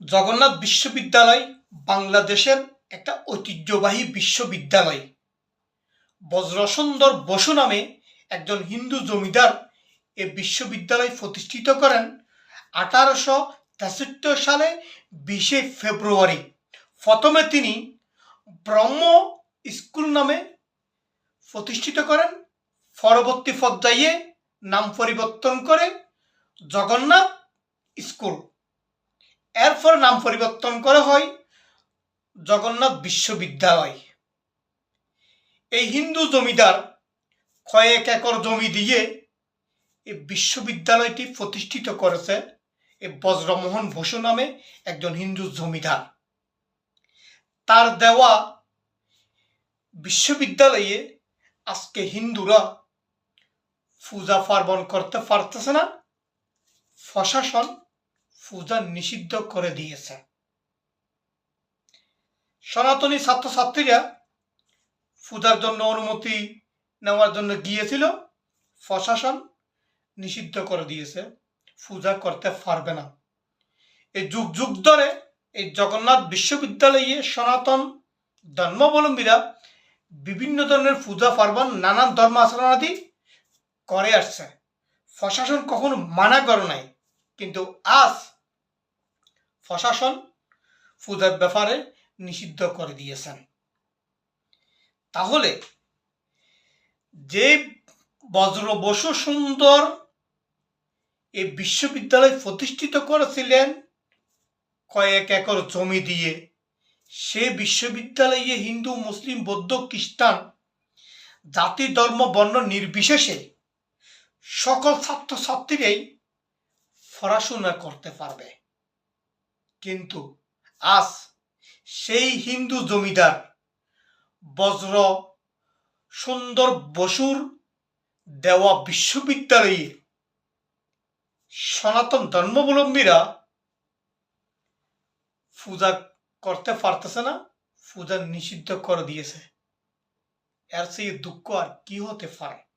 জগন্নাথ বিশ্ববিদ্যালয় বাংলাদেশের একটা ঐতিহ্যবাহী বিশ্ববিদ্যালয়। বজ্রসুন্দর বসু নামে একজন হিন্দু জমিদার এ বিশ্ববিদ্যালয় প্রতিষ্ঠিত করেন আঠারোশো তেষট্টি সালে বিশে ফেব্রুয়ারি। প্রথমে তিনি ব্রহ্ম স্কুল নামে প্রতিষ্ঠিত করেন। পরবর্তী পর্যায়ে নাম পরিবর্তন করে জগন্নাথ স্কুল। এরপর নাম পরিবর্তন করা হয় জগন্নাথ বিশ্ববিদ্যালয়। এই হিন্দু জমিদার কয়েক একর জমি দিয়ে এই বিশ্ববিদ্যালয়টি প্রতিষ্ঠিত করেছে এই বজ্রমোহন বসু নামে একজন হিন্দু জমিদার। তার দেওয়া বিশ্ববিদ্যালয়ে আজকে হিন্দুরা পূজা পার্বণ করতে পারতেছে না, প্রশাসন পূজা নিষিদ্ধ করে দিয়েছে। সনাতনী ছাত্রছাত্রীরা পূজার জন্য অনুমতি নেওয়ার জন্য গিয়েছিল, প্রশাসন নিষিদ্ধ করে দিয়েছে, পূজা করতে পারবে না। এই যুগ যুগ ধরে এই জগন্নাথ বিশ্ববিদ্যালয়ে সনাতন ধর্মাবলম্বীরা বিভিন্ন ধরনের পূজা পার্বণ, নানান ধর্ম আচরণাদি করে আসছে। প্রশাসন কখনো মানা করে নাই, কিন্তু আজ প্রশাসন পূজার ব্যাপারে নিষিদ্ধ করে দিয়েছেন। তাহলে যে বজ্র বসু সুন্দর এই বিশ্ববিদ্যালয় প্রতিষ্ঠিত করেছিলেন, কয়েক একর জমি দিয়ে, সে বিশ্ববিদ্যালয়ে হিন্দু, মুসলিম, বৌদ্ধ, খ্রিস্টান, জাতি, ধর্ম, বর্ণ নির্বিশেষে সকল ছাত্রছাত্রীরাই পড়াশোনা করতে পারবে। কিন্তু আজ সেই হিন্দু জমিদার বজ্র সুন্দর বসুর দেওয়া বিশ্ববিদ্যালয়ে সনাতন ধর্মাবলম্বীরা পূজা করতে পারতেছে না, পূজা নিষিদ্ধ করে দিয়েছে। এর সেই দুঃখ আর কি হতে পারে?